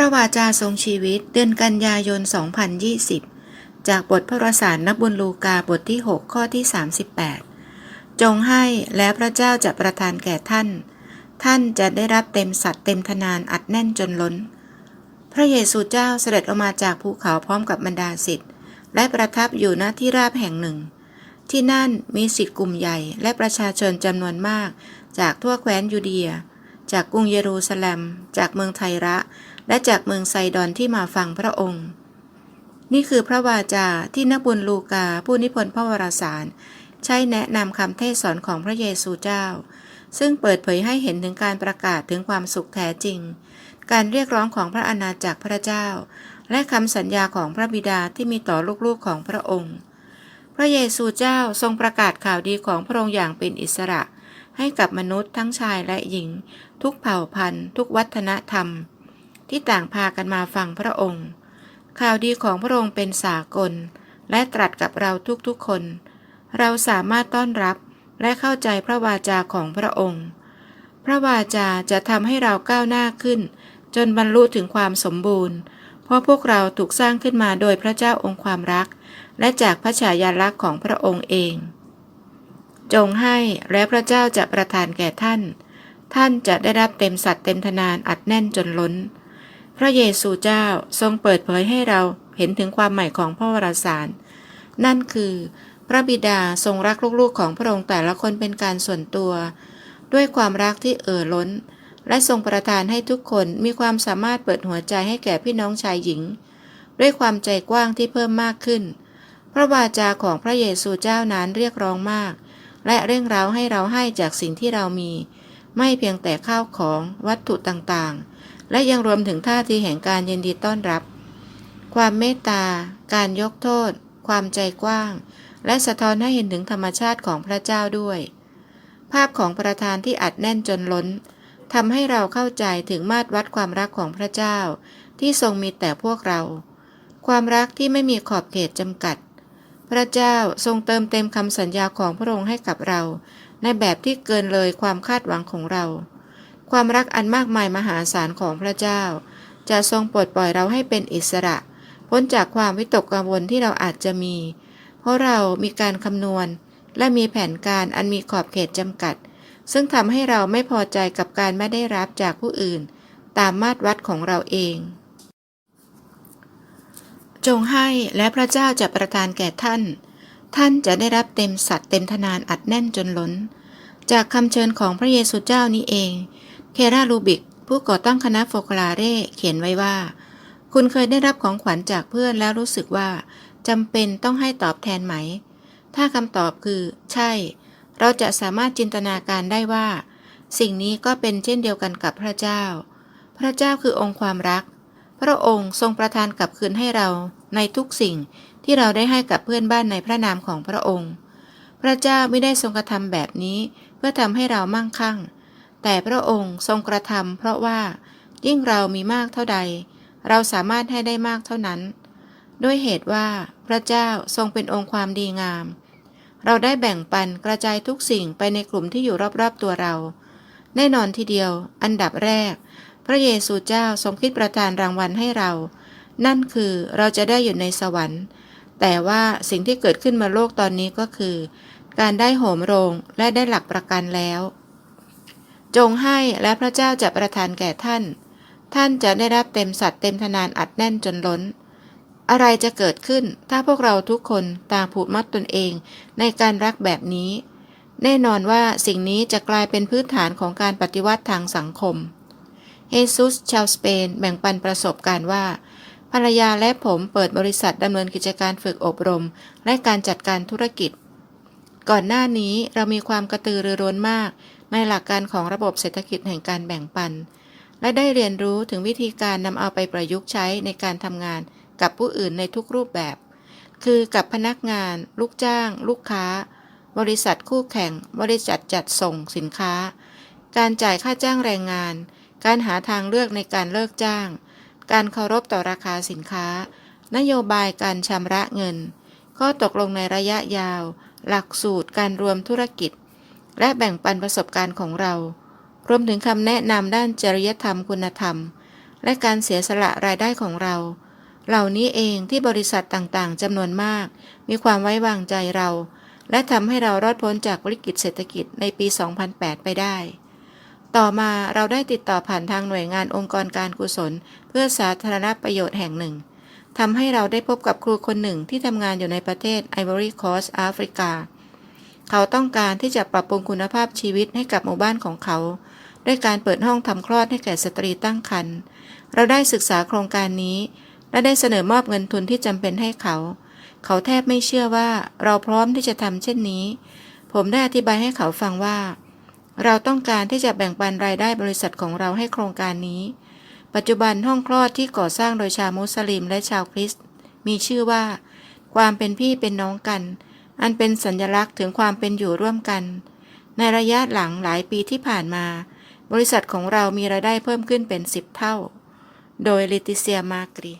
ระวาจาทรงชีวิตเดือนกันยายน 2020 จากบทพระวสารนักบุญลูกาบทที่ 6 ข้อที่ 38 จงให้แล้วพระเจ้าจะประทานแก่ท่าน ท่านจะได้รับเต็มสัตว์เต็มทนานอัดแน่นจนล้น พระเยซูเจ้าเสด็จออกมาจากภูเขาพร้อมกับบรรดาศิษย์และประทับอยู่ณที่ราบแห่งหนึ่ง ที่นั่นมีศิษย์กลุ่มใหญ่และประชาชนจำนวนมาก จากทั่วแคว้นยูเดีย จากกรุงเยรูซาเล็ม จากเมืองไทระ และจากเมืองไซดอนที่มาฟังพระองค์ นี่คือพระวาจาที่นักบุญลูกาผู้นิพนธ์พระวรสาร ใช้แนะนำคำเทศสอนของพระเยซูเจ้า ซึ่งเปิดเผยให้เห็นถึงการประกาศถึงความสุขแท้จริง การเรียกร้องของพระอาณาจักรพระเจ้า และคำสัญญาของพระบิดาที่มีต่อลูกๆของพระองค์ พระเยซูเจ้าทรงประกาศข่าวดีของพระองค์อย่างเป็นอิสระ ให้กับมนุษย์ทั้งชายและหญิง ทุกเผ่าพันธุ์ ทุกวัฒนธรรม ที่ต่างพากันมาฟังพระองค์ ข่าวดีของพระองค์เป็นสากล และตรัสกับเราทุกๆคน เราสามารถต้อนรับและเข้าใจพระวาจาของพระองค์ พระวาจาจะทำให้เราก้าวหน้าขึ้น จนบรรลุถึงความสมบูรณ์ เพราะพวกเราถูกสร้างขึ้นมาโดยพระเจ้าองค์ความรัก และจากพระฉายาลักษณ์ของพระองค์เอง จงให้และพระเจ้าจะประทานแก่ท่าน ท่านจะได้รับเต็มสัตว์เต็มทนานอัดแน่นจนล้น พระเยซูเจ้าทรงเปิดเผยให้เราเห็นถึงความใหม่ของพระวรสาร นั่นคือ พระบิดาทรงรักลูกๆของพระองค์แต่ละคนเป็นการส่วนตัว ด้วยความรักที่เอ่อล้น และทรงประทานให้ทุกคนมีความสามารถเปิดหัวใจให้แก่พี่น้องชายหญิง ด้วยความใจกว้างที่เพิ่มมากขึ้น พระวาจาของพระเยซูเจ้านั้นเรียกร้องมาก และเร่งเร้าให้เราให้จากสิ่งที่เรามี ไม่เพียงแต่ข้าวของวัตถุต่างๆ และยังรวมถึงท่าทีแห่งการยินดีต้อนรับ ความเมตตา การยกโทษ ความใจกว้าง และสะท้อนให้เห็นถึงธรรมชาติของพระเจ้าด้วย ภาพของประธานที่อัดแน่นจนล้นทำให้เราเข้าใจถึงมาตรวัดความรักของพระเจ้า ที่ทรงมีแต่พวกเรา ความรักที่ไม่มีขอบเขตจำกัด พระเจ้าทรงเติมเต็มคำสัญญาของพระองค์ให้กับเรา ในแบบที่เกินเลยความคาดหวังของเรา ความรักอันมากมายมหาศาลของพระเจ้า จะทรงปลดปล่อยเราให้เป็นอิสระ พ้นจากความวิตกกังวลที่เราอาจจะมี เพราะเรามีการคำนวณ และมีแผนการอันมีขอบเขตจำกัด ซึ่งทำให้เราไม่พอใจกับการไม่ได้รับจากผู้อื่น ตามมาตรวัดของเราเอง จงให้และพระเจ้าจะประทานแก่ท่าน ท่านจะได้รับเต็มสัตว์เต็มทนานอัดแน่นจนล้นจากคำเชิญของพระเยซูเจ้านี้เอง เคราลูบิก ผู้ก่อตั้งคณะโฟกลาเร่เขียนไว้ว่า คุณเคยได้รับของขวัญจากเพื่อนแล้วรู้สึกว่าจำเป็นต้องให้ตอบแทนไหม ถ้าคำตอบคือ ใช่ เราจะสามารถจินตนาการได้ว่า สิ่งนี้ก็เป็นเช่นเดียวกันกับพระเจ้า พระเจ้าคือองค์ความรัก พระองค์ทรงประทานกลับคืนให้เราในทุกสิ่งที่เราได้ให้กับเพื่อนบ้านในพระนามของพระองค์ พระเจ้าไม่ได้ทรงกระทำแบบนี้ เพื่อทำให้เรามั่งคั่ง แต่พระองค์ทรงกระทำเพราะว่ายิ่งเรามีมากเท่าใด เราสามารถให้ได้มากเท่านั้น ด้วยเหตุว่าพระเจ้าทรงเป็นองค์ความดีงาม เราได้แบ่งปันกระจายทุกสิ่งไปในกลุ่มที่อยู่รอบๆตัวเรา แน่นอนทีเดียว อันดับแรก พระเยซูเจ้าทรงคิดประทานรางวัลให้เรา นั่นคือเราจะได้อยู่ในสวรรค์ แต่ว่าสิ่งที่เกิดขึ้นมาโลกตอนนี้ก็คือ การได้โหมโรงและได้หลักประกันแล้ว จงให้และพระเจ้าจะประทานแก่ท่าน ท่านจะได้รับเต็มสัตว์เต็มทนานอัดแน่นจนล้น อะไรจะเกิดขึ้นถ้าพวกเราทุกคนต่างผูกมัดตนเองในการรักแบบนี้ แน่นอนว่าสิ่งนี้จะกลายเป็นพื้นฐานของการปฏิวัติทางสังคม เฮซุสชาวสเปนแบ่งปันประสบการณ์ว่า ภรรยาและผมเปิดบริษัทดำเนินกิจการฝึกอบรม และการจัดการธุรกิจ ก่อนหน้านี้เรามีความกระตือรือร้นมาก ในหลักการของระบบเศรษฐกิจแห่งการแบ่งปัน และได้เรียนรู้ถึงวิธีการนำเอาไปประยุกต์ใช้ในการทำงานกับผู้อื่นในทุกรูปแบบ คือกับพนักงาน ลูกจ้าง ลูกค้า บริษัทคู่แข่ง บริษัทจัดส่งสินค้า การจ่ายค่าจ้างแรงงาน การหาทางเลือกในการเลิกจ้าง การเคารพต่อราคาสินค้า นโยบายการชำระเงิน ข้อตกลงในระยะยาว หลักสูตรการรวมธุรกิจ และแบ่งปันประสบการณ์ของเรา รวมถึงคำแนะนำด้านจริยธรรมคุณธรรม และการเสียสละรายได้ของเรา เหล่านี้เองที่บริษัทต่างๆจำนวนมาก มีความไว้วางใจเรา และทำให้เรารอดพ้นจากวิกฤตเศรษฐกิจในปี 2008 ไปได้ ต่อมาเราได้ติดต่อผ่านทางหน่วยงานองค์กรการกุศล เพื่อสาธารณประโยชน์แห่งหนึ่งทำให้เราได้พบกับครูคนหนึ่งที่ทำงานอยู่ในประเทศไอวอรีคอสแอฟริกา เขาต้องการที่จะปรับปรุงคุณภาพชีวิตให้กับหมู่บ้านของเขา ด้วยการเปิดห้องทำคลอดให้แก่สตรีตั้งครรภ์เราได้ศึกษาโครงการนี้ และได้เสนอมอบเงินทุนที่จำเป็นให้เขา เขาแทบไม่เชื่อว่าเราพร้อมที่จะทำเช่นนี้ ผมได้อธิบายให้เขาฟังว่า เราต้องการที่จะแบ่งปันรายได้บริษัทของเราให้โครงการนี้ ปัจจุบันห้องคลอดที่ก่อสร้างโดยชาวมุสลิมและชาวคริสต์มีชื่อว่า ความเป็นพี่เป็นน้องกัน อันเป็นสัญลักษณ์ถึงความเป็นอยู่ร่วมกัน ในระยะหลังหลายปีที่ผ่านมา บริษัทของเรามีรายได้เพิ่มขึ้นเป็น 10 เท่า โดยลิติเซียมากรี